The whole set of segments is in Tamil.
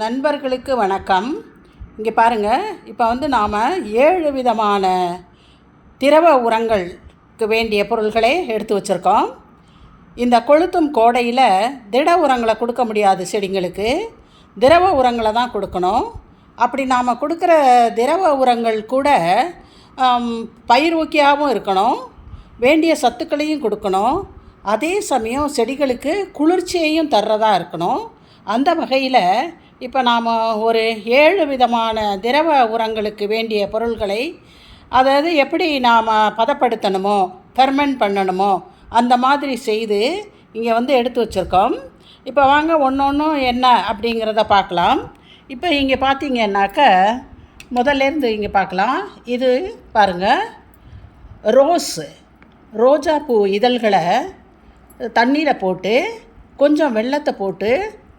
நண்பர்களுக்கு வணக்கம். இங்கே பாருங்கள் இப்போ வந்து நாம் ஏழு விதமான திரவ உரங்களுக்கு வேண்டிய பொருள்களை எடுத்து வச்சுருக்கோம். இந்த கொளுத்தும் கோடையில் திட உரங்களை கொடுக்க முடியாது செடிங்களுக்கு. திரவ உரங்களை தான் கொடுக்கணும். அப்படி நாம் கொடுக்குற திரவ உரங்கள் கூட பயிர் ஊக்கியாகவும் இருக்கணும். வேண்டிய சத்துக்களையும் கொடுக்கணும். அதே சமயம் செடிகளுக்கு குளிர்ச்சியையும் தர்றதாக இருக்கணும். அந்த வகையில் இப்போ நாம் ஒரு ஏழு விதமான திரவ உரங்களுக்கு வேண்டிய பொருள்களை அதாவது எப்படி நாம் பதப்படுத்தணுமோ ஃபெர்மெண்ட் பண்ணணுமோ அந்த மாதிரி செய்து இங்கே வந்து எடுத்து வச்சுருக்கோம். இப்போ வாங்க ஒன்று ஒன்றும் என்ன அப்படிங்கிறத பார்க்கலாம். இப்போ இங்கே பார்த்தீங்கன்னாக்க முதல்லேருந்து இங்கே பார்க்கலாம் இது பாருங்கள் ரோஸு. ரோஜா பூ இதழ்களை தண்ணீரை போட்டு கொஞ்சம் வெள்ளத்தை போட்டு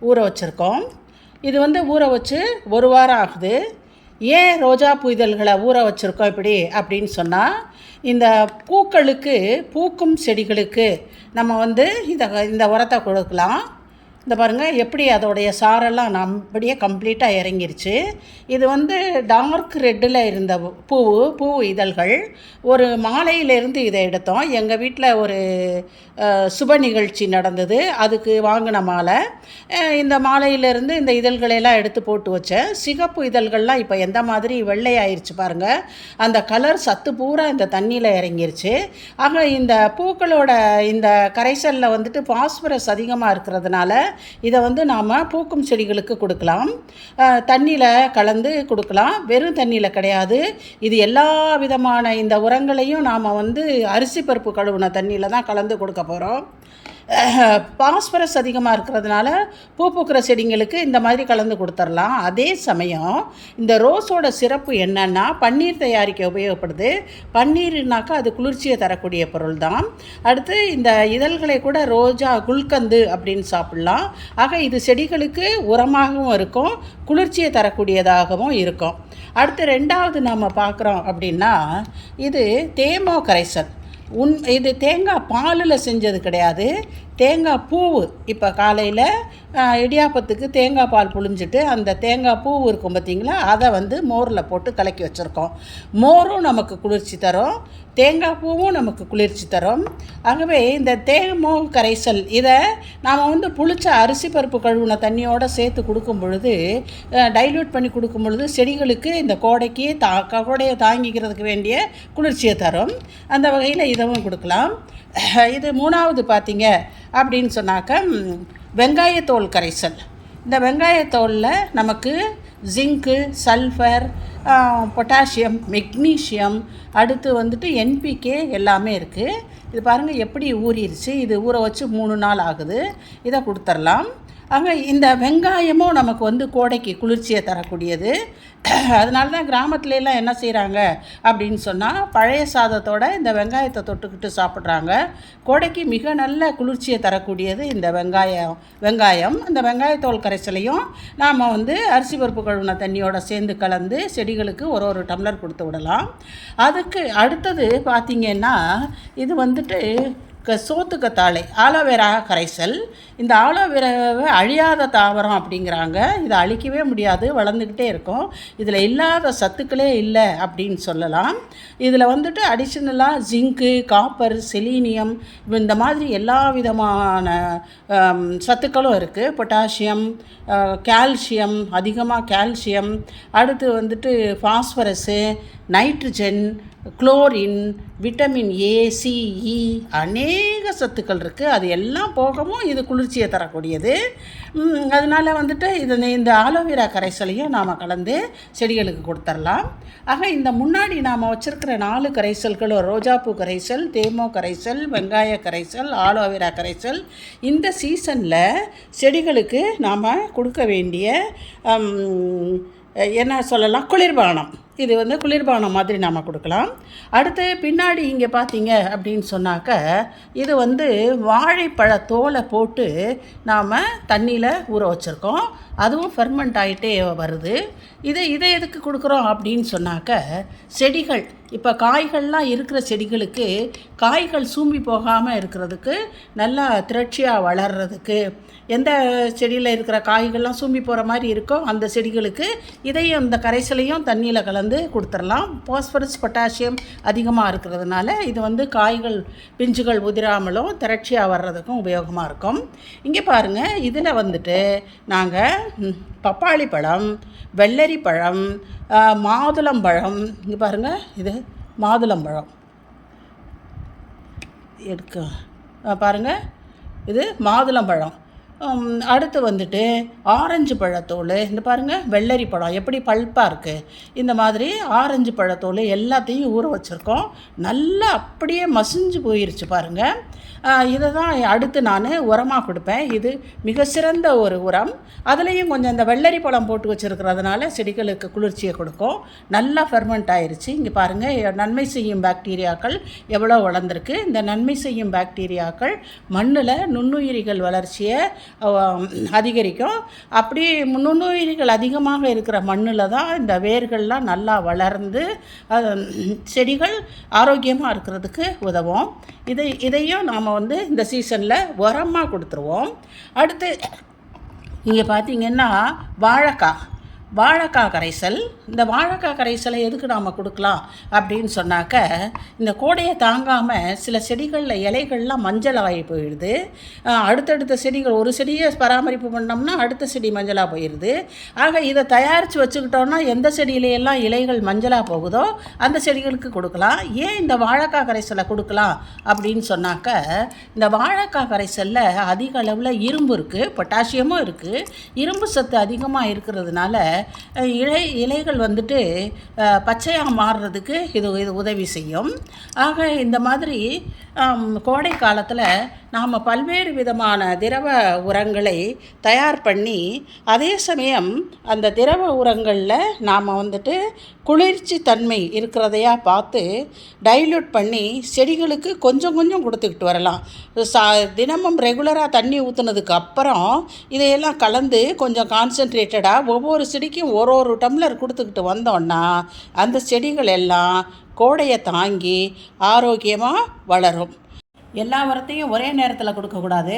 ஊற வச்சுருக்கோம். இது வந்து ஊற வச்சு ஒரு வாரம் ஆகுது. ஏன் ரோஜா பூ இதழ்களை ஊற வச்சுருக்கோம் இப்படி அப்படின்னு சொன்னால் இந்த பூக்களுக்கு பூக்கும் செடிகளுக்கு நம்ம வந்து இந்த இந்த உரத்தை கொடுக்கலாம். இந்த பாருங்கள் எப்படி அதோடைய சாரெல்லாம் நம் அப்படியே கம்ப்ளீட்டாக இறங்கிருச்சு. இது வந்து டார்க் ரெட்டில் இருந்த பூ பூ இதழ்கள். ஒரு மாலையிலேருந்து இதை எடுத்தோம். எங்கள் வீட்டில் ஒரு சுப நிகழ்ச்சி நடந்தது. அதுக்கு வாங்கின மாலை. இந்த மாலையிலேருந்து இந்த இதழ்களையெல்லாம் எடுத்து போட்டு வச்சேன் சிகப்பு இதழ்கள்லாம் இப்போ எந்த மாதிரி வெள்ளையாயிருச்சு பாருங்கள் அந்த கலர் சத்து பூரா இந்த தண்ணியில் இறங்கிருச்சு. ஆக இந்த பூக்களோட இந்த கரைசலில் வந்துட்டு பாஸ்பரஸ் அதிகமாக இருக்கிறதுனால இதை வந்து நாம் பூக்கும் செடிகளுக்கு கொடுக்கலாம். தண்ணியில் கலந்து கொடுக்கலாம். வெறும் தண்ணியில் கிடையாது. இது எல்லா விதமான இந்த உரங்களையும் நாம் வந்து அரிசி பருப்பு கழுவுன தண்ணியில் தான் கலந்து கொடுக்க போகிறோம் பாஸ்பரஸ் அதிகமாக இருக்கிறதுனால பூ பூக்கிற செடிங்களுக்கு இந்த மாதிரி கலந்து கொடுத்துர்லாம் அதே சமயம் இந்த ரோஸோட சிறப்பு என்னன்னா பன்னீர் தயாரிக்க உபயோகப்படுது. பன்னீர்னாக்கா அது குளிர்ச்சியை தரக்கூடிய பொருள் தான் அடுத்து இந்த இதழ்களை கூட ரோஜா குல்கந்து அப்படின்னு சாப்பிட்லாம். ஆக இது செடிகளுக்கு உரமாகவும் இருக்கும் குளிர்ச்சியை தரக்கூடியதாகவும் இருக்கும். அடுத்து ரெண்டாவது நம்ம பார்க்குறோம் அப்படின்னா இது தேமோ கரைசல். உன் இது தேங்காய் பாலில் செஞ்சது கிடையாது. தேங்காய் பூவு. இப்போ காலையில் இடியாப்பத்துக்கு தேங்காய் பால் புழிஞ்சிட்டு அந்த தேங்காய் பூ இருக்கும் பார்த்தீங்களா அதை வந்து மோரில் போட்டு கலக்கி வச்சுருக்கோம். மோரும் நமக்கு குளிர்ச்சி தரும். தேங்காய் பூவும் நமக்கு குளிர்ச்சி தரும். ஆகவே இந்த தேமோ கரைசல் இதை நாம் வந்து புளிச்ச அரிசி பருப்பு கழுவுன தண்ணியோடு சேர்த்து கொடுக்கும் பொழுது டைல்யூட் பண்ணி கொடுக்கும் பொழுது செடிகளுக்கு இந்த கோடைக்கு தா கோடையை தாங்கிக்கிறதுக்கு வேண்டிய குளிர்ச்சியை தரும். அந்த வகையில் இதவும் கொடுக்கலாம். இது மூணாவது பார்த்தீங்க அப்படின்னு சொன்னாக்க வெங்காயத்தோல் கரைசல். இந்த வெங்காயத்தோலில் நமக்கு ஜிங்க்கு சல்ஃபர் பொட்டாசியம் மெக்னீஷியம் அடுத்து வந்துட்டு என்பிகே எல்லாமே இருக்குது இது பாருங்கள் எப்படி ஊறிடுச்சு இது ஊற வச்சு மூணு நாள் ஆகுது. இதை கொடுத்துர்லாம். அங்கே இந்த வெங்காயமும் நமக்கு வந்து கோடைக்கு குளிர்ச்சியை தரக்கூடியது. அதனால தான் கிராமத்துல எல்லாம் என்ன செய்கிறாங்க அப்படின்னு சொன்னால் பழைய சாதத்தோட இந்த வெங்காயத்தை தொட்டுக்கிட்டு சாப்பிட்றாங்க. கோடைக்கு மிக நல்ல குளிர்ச்சியை தரக்கூடியது இந்த வெங்காயம் வெங்காயம். இந்த வெங்காயத்தோல் கரைசலையும் நாம் வந்து அரிசி பருப்பு கழுவின தண்ணியோட சேர்ந்து கலந்து செடிகளுக்கு ஒரு ஒரு டம்ளர் கொடுத்து விடலாம். அதுக்கு அடுத்தது பார்த்திங்கன்னா இது வந்துட்டு க சோத்துக்கத்தாழை ஆலோவேரா கரைசல். இந்த ஆலோவேராவை அழியாத தாவரம் அப்படிங்கிறாங்க. இதை அழிக்கவே முடியாது வளர்ந்துக்கிட்டே இருக்கும். இதில் இல்லாத சத்துக்களே இல்லை அப்படின்னு சொல்லலாம். இதில் வந்துட்டு அடிஷ்னலாக ஜிங்க்கு காப்பர் செலீனியம் இந்த மாதிரி எல்லா விதமான சத்துக்களும் இருக்குது பொட்டாசியம் கால்சியம் அதிகமாக கால்சியம் அடுத்து வந்துட்டு phosphorus nitrogen chlorine vitamin A C E அநேக சத்துக்கள் இருக்குது அது எல்லாம் போகவும் இது குளிர்ச்சியை தரக்கூடியது. அதனால் அதனால வந்துட்டு இது இந்த ஆலோவேரா கரைசலையும் நாம் கலந்து செடிகளுக்கு கொடுத்துர்லாம். ஆக இந்த முன்னாடி நாம் வச்சுருக்கிற நாலு கரைசல்களும் ரோஜாப்பூ கரைசல் தேமோ கரைசல் வெங்காய கரைசல் ஆலோவேரா கரைசல் இந்த சீசனில் செடிகளுக்கு நாம் கொடுக்க வேண்டிய என்ன சொல்லலாம் குளிர்பானம். இது வந்து குளிர்பானம் மாதிரி நாம் கொடுக்கலாம். அடுத்து பின்னாடி இங்கே பார்த்தீங்க அப்படின்னு சொன்னாக்க இது வந்து வாழைப்பழ தோலை போட்டு நாம் தண்ணியில் ஊற வச்சுருக்கோம். அதுவும் ஃபெர்மெண்ட் ஆகிட்டே வருது. இதை இதை எதுக்கு கொடுக்குறோம் அப்படின்னு சொன்னாக்க செடிகள் இப்போ காய்கள்லாம் இருக்கிற செடிகளுக்கு காய்கள் சூம்பி போகாமல் இருக்கிறதுக்கு நல்லா திரட்சியாக வளர்கிறதுக்கு எந்த செடியில் இருக்கிற காய்கள்லாம் சூம்பி போகிற மாதிரி இருக்கோ அந்த செடிகளுக்கு இதையும் இந்த கரைசலையும் தண்ணியில் கலந்து வந்து கொடுத்துடலாம். பாஸ்பரஸ் பொட்டாசியம் அதிகமாக இருக்கிறதுனால இது வந்து காய்கள் பிஞ்சுகள் உதிராமலும் திரட்சியாக வர்றதுக்கும் உபயோகமாக இருக்கும். இங்கே பாருங்கள் இதில் வந்துட்டு நாங்கள் பப்பாளி பழம் வெள்ளரி பழம் மாதுளம்பழம் இங்கே பாருங்கள் இது மாதுளம்பழம் எடுக்க பாருங்கள் இது மாதுளம்பழம் அடுத்து வந்துட்டு ஆரஞ்சு பழத்தோல். இந்த பாருங்கள் வெள்ளரி பழம். எப்படி பல்ப்பாக இருக்குது இந்த மாதிரி ஆரஞ்சு பழத்தோல் எல்லாத்தையும் ஊற வச்சுருக்கோம். நல்லா அப்படியே மசிஞ்சு போயிருச்சு பாருங்கள் இதை தான் அடுத்து நான் உரமாக கொடுப்பேன். இது மிக சிறந்த ஒரு உரம். அதுலேயும் கொஞ்சம் இந்த வெள்ளரி பழம் போட்டு வச்சுருக்கிறதுனால செடிகளுக்கு குளிர்ச்சியை கொடுக்கும். நல்லா ஃபெர்மெண்ட் ஆயிடுச்சு இங்கே பாருங்கள் நன்மை செய்யும் பாக்டீரியாக்கள் எவ்வளோ வளர்ந்துருக்கு. இந்த நன்மை செய்யும் பாக்டீரியாக்கள் மண்ணில் நுண்ணுயிரிகள் வளர்ச்சியை அதிகரிக்கும். அப்படி நுண்ணுயிர்கள் அதிகமாக இருக்கிற மண்ணில் தான் இந்த வேர்கள்லாம் நல்லா வளர்ந்து செடிகள் ஆரோக்கியமாக இருக்கிறதுக்கு உதவும். இதை இதையும் நாம் வந்து இந்த சீசனில் உரமாக கொடுத்துருவோம். அடுத்து இங்கே பார்த்தீங்கன்னா வாழைக்காய். வாழைக்காய் கரைசல். இந்த வாழைக்காய் கரைசலை எதுக்கு நாம் கொடுக்கலாம்? அப்படின்னு சொன்னாக்க இந்த கோடையை தாங்காமல் சில செடிகளில் இலைகள்லாம் மஞ்சள் ஆகி போயிடுது அடுத்தடுத்த செடிகள் ஒரு செடியை பராமரிப்பு பண்ணோம்னா அடுத்த செடி மஞ்சளாக போயிடுது. ஆக இதை தயாரித்து வச்சுக்கிட்டோம்னா எந்த செடியிலையெல்லாம் இலைகள் மஞ்சளாக போகுதோ அந்த செடிகளுக்கு கொடுக்கலாம். ஏன் இந்த வாழைக்காய் கரைசலை கொடுக்கலாம்? அப்படின்னு சொன்னாக்க இந்த வாழைக்காய் கரைசலில் அதிக அளவில் இரும்பு இருக்குது பொட்டாசியமும் இருக்குது இரும்பு சத்து அதிகமாக இருக்கிறதுனால இலை இலைகள் வந்துட்டு பச்சையாக மாறுறதுக்கு இது இது உதவி செய்யும். ஆக இந்த மாதிரி கோடை காலத்தில் நாம் பல்வேறு விதமான திரவ உரங்களை தயார் பண்ணி அதே சமயம் அந்த திரவ உரங்களில் நாம் வந்துட்டு குளிர்ச்சி தன்மை இருக்கிறதையா பார்த்து டைல்யூட் பண்ணி செடிகளுக்கு கொஞ்சம் கொஞ்சம் கொடுத்துக்கிட்டு வரலாம். சா தினமும் ரெகுலராக தண்ணி ஊற்றுனதுக்கு அப்புறம் இதையெல்லாம் கலந்து கொஞ்சம் கான்சென்ட்ரேட்டடாக ஒவ்வொரு செடிக்கும் ஒரு ஒரு டம்ளர் கொடுத்துக்கிட்டு வந்தோன்னா அந்த செடிகள் எல்லாம் கோடையை தாங்கி ஆரோக்கியமாக வளரும். எல்லா உரத்தையும் ஒரே நேரத்தில் கொடுக்கக்கூடாது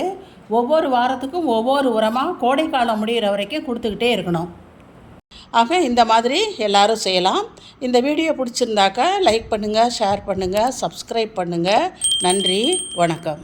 ஒவ்வொரு வாரத்துக்கும் ஒவ்வொரு உரமாக கோடைக்காலம் முடிகிற வரைக்கும் கொடுத்துக்கிட்டே இருக்கணும். ஆக இந்த மாதிரி எல்லோரும் செய்யலாம். இந்த வீடியோ பிடிச்சிருந்தாக்கா லைக் பண்ணுங்கள் ஷேர் பண்ணுங்கள் சப்ஸ்கிரைப் பண்ணுங்கள் நன்றி வணக்கம்.